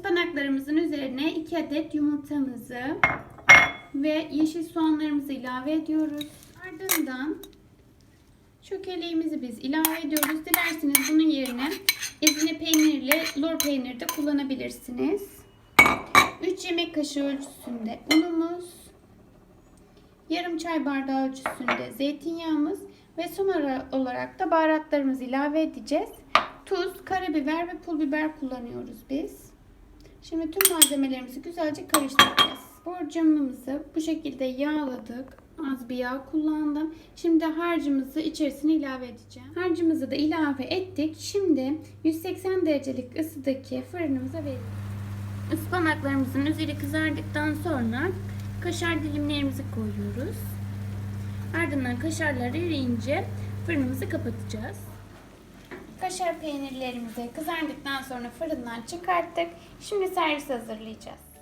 Ispanaklarımızın üzerine 2 adet yumurtamızı ve yeşil soğanlarımızı ilave ediyoruz. Ardından çökeleğimizi biz ilave ediyoruz. Dilerseniz bunun yerine ezine peynirle lor peyniri de kullanabilirsiniz. 3 yemek kaşığı ölçüsünde unumuz, yarım çay bardağı ölçüsünde zeytinyağımız ve son ara- olarak da baharatlarımızı ilave edeceğiz. Tuz, karabiber ve pul biber kullanıyoruz biz. Şimdi tüm malzemelerimizi güzelce karıştıracağız. Borcamımızı bu şekilde yağladık. Az bir yağ kullandım. Şimdi harcımızı içerisine ilave edeceğim. Harcımızı da ilave ettik. Şimdi 180 derecelik ısıdaki fırınımıza verelim. Ispanaklarımızın üzeri kızardıktan sonra kaşar dilimlerimizi koyuyoruz. Ardından kaşarlar eriyince fırınımızı kapatacağız. Kaşar peynirlerimizi kızardıktan sonra fırından çıkarttık. Şimdi servis hazırlayacağız.